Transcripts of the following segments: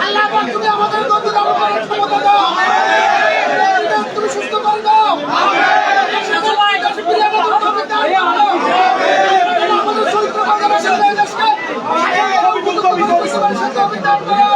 আল্লাহ তুমি আমাদের ক্ষমতা দাও তুমি সুস্থ করে দাও আমাদের চরিত্র বাংলাদেশের দেশকে অভিযান করো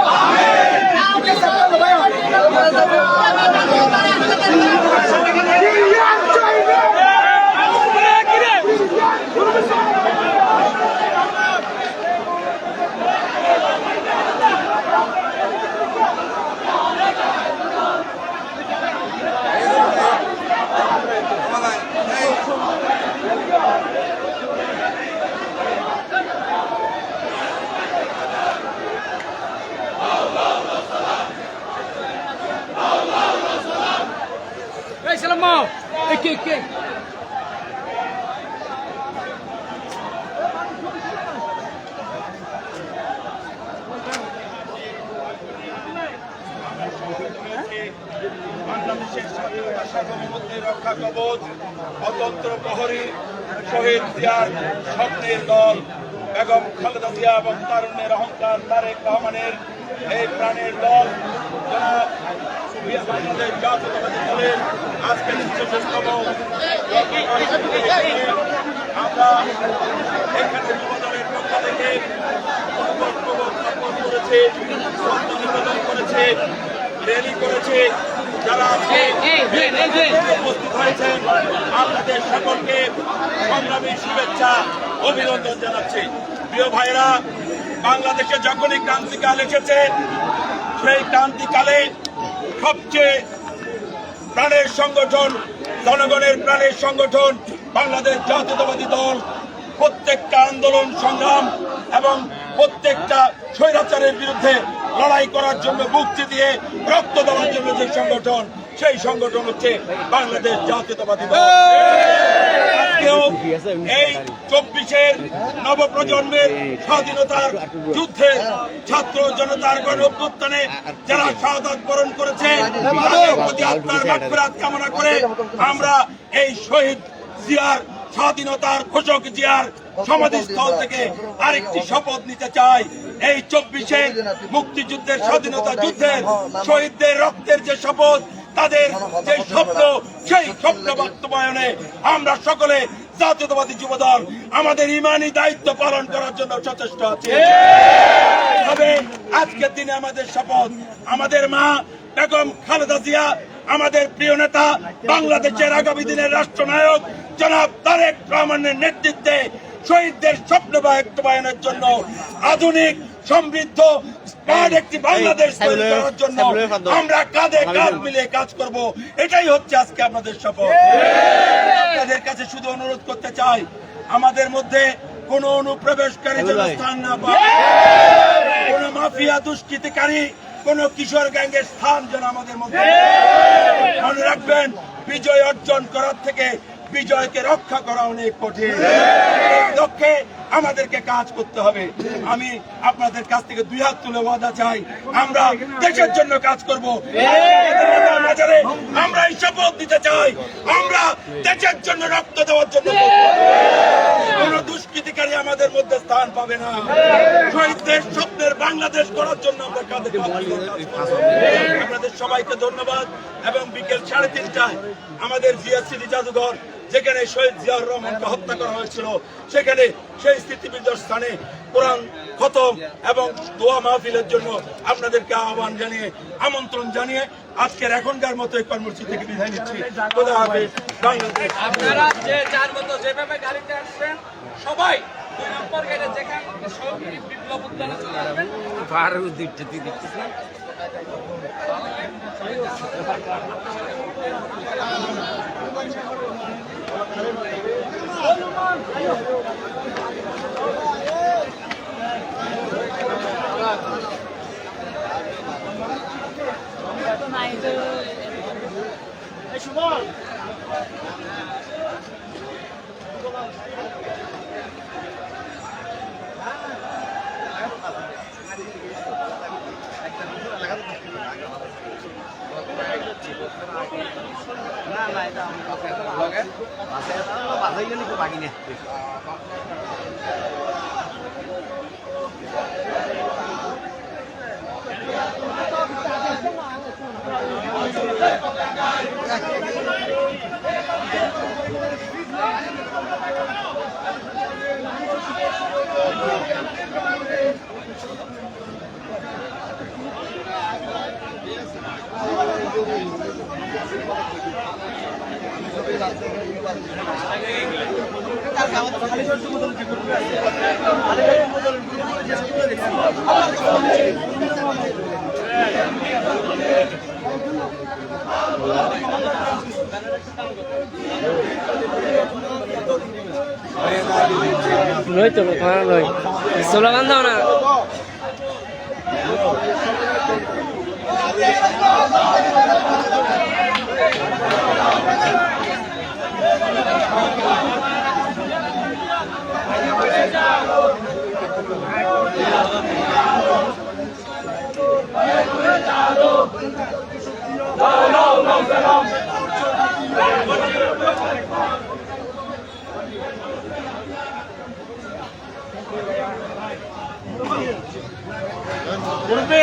Ei, Salamão! Aqui, aqui! বাংলাদেশের স্বাধীনতা রক্ষা কবচ, অতন্ত্র প্রহরী, শহীদ জিয়ার স্বপ্নের দল, বেগম খালেদা জিয়া এবং তারুণ্যের অহংকার তারেক রহমানের এই প্রাণের দল। জনাব আজকের আমরা করেছে করেছে করেছে। যারা উপস্থিত হয়েছেন আপনাদের সকলকে সংগ্রামী শুভেচ্ছা অভিনন্দন জানাচ্ছি। প্রিয় ভাইরা বাংলাদেশে যখনই ক্রান্তিকাল এসেছে সেই ক্রান্তিকালে সবচেয়ে প্রাণের সংগঠন জনগণের প্রাণের সংগঠন বাংলাদেশ জাতীয়তাবাদী দল প্রত্যেকটা আন্দোলন সংগ্রাম এবং প্রত্যেকটা স্বৈরাচারের বিরুদ্ধে লড়াই করার জন্য মুক্তি দিয়ে রক্ত দেওয়ার জন্য যে সংগঠন, সেই সংগঠন হচ্ছে বাংলাদেশ জাতীয়তাবাদী এই চব্বিশের নবপ্রজন্মের স্বাধীনতার যুদ্ধে ছাত্র জনতার গণ অভ্যুত্থানে যারা শাহাদাত বরণ করেছে, তাদের প্রতি আত্মার কামনা করে আমরা এই শহীদ জিয়ার স্বাধীনতার ঘোষক জিয়ার সমাধিস্থল থেকে আরেকটি শপথ নিতে চাই। এই চব্বিশে মুক্তিযুদ্ধের স্বাধীনতা যুদ্ধের শহীদদের রক্তের যে শপথ, তাদের যে স্বপ্ন, সেই স্বপ্ন বাস্তবায়নে আমরা সকলে জাতীয়তাবাদী যুবদল আমাদের ইমানি দায়িত্ব পালন করার জন্য সচেষ্ট আছে। আজকের দিনে আমাদের শপথ, আমাদের মা বেগম খালেদা জিয়া আমাদের প্রিয় নেতা বাংলাদেশের আগামী দিনের রাষ্ট্রনায়ক জনাব তারেক রহমানের নেতৃত্বে শহীদদের স্বপ্ন বাস্তবায়নের জন্য আধুনিক সমৃদ্ধ স্মার্ট একটি বাংলাদেশ তৈরি করার জন্য আমরা কাঁধে কাঁধ মিলিয়ে কাজ করব। এটাই হচ্ছে আজকে আমাদের শপথ আপনাদের কাছে শুধু অনুরোধ করতে চাই আমাদের মধ্যে কোন অনুপ্রবেশকারী যেন স্থান না পায়। কোন মাফিয়া দুষ্কৃতিকারী কোন কিশোর গ্যাংয়ের স্থান যেন আমাদের মধ্যে। মনে রাখবেন, বিজয় অর্জন করার থেকে বিজয়কে রক্ষা করা অনেক কঠিন। লক্ষ্যে আমাদেরকে কাজ করতে হবে। আমি আপনাদের কাছ থেকে দুই হাত তুলে ওয়াদা চাই। আমরা দেশের জন্য কাজ করব। আমরা এই শপথ দিতে চাই। আমরা দেশের জন্য রক্ত দেওয়ার জন্য কোন দুষ্কৃতিকারী আমাদের মধ্যে স্থান পাবে না। শহীদদের বাংলাদেশ করার জন্য আমরা কাঁধে। আপনাদের সবাইকে ধন্যবাদ। এবং বিকেল সাড়ে তিনটায় আমাদের জিয়াসিটি জাদুঘর যেখানে শহীদ জিয়াউর রহমানকে হত্যা করা হয়েছিল সেখানে সেই স্মৃতিবিদ্ধ স্থানে কোরআন খতম এবং দোয়া মাহফিলের জন্য আপনাদেরকে আহ্বান জানিয়ে আমন্ত্রণ জানিয়ে আজকের এখনকার মতো এই কর্মসূচি থেকে বিদায় নিচ্ছি। খোদা হাফেজ। বাংলাদেশ। আপনারা যে যার মতো যেভাবে গাড়িতে আসছেন সবাই দুই নম্বর গেটে যেখানে সব বিপ্লব দেখতেছি বাজাই গেলে নেই নই তো নই স্লোগান দাও না।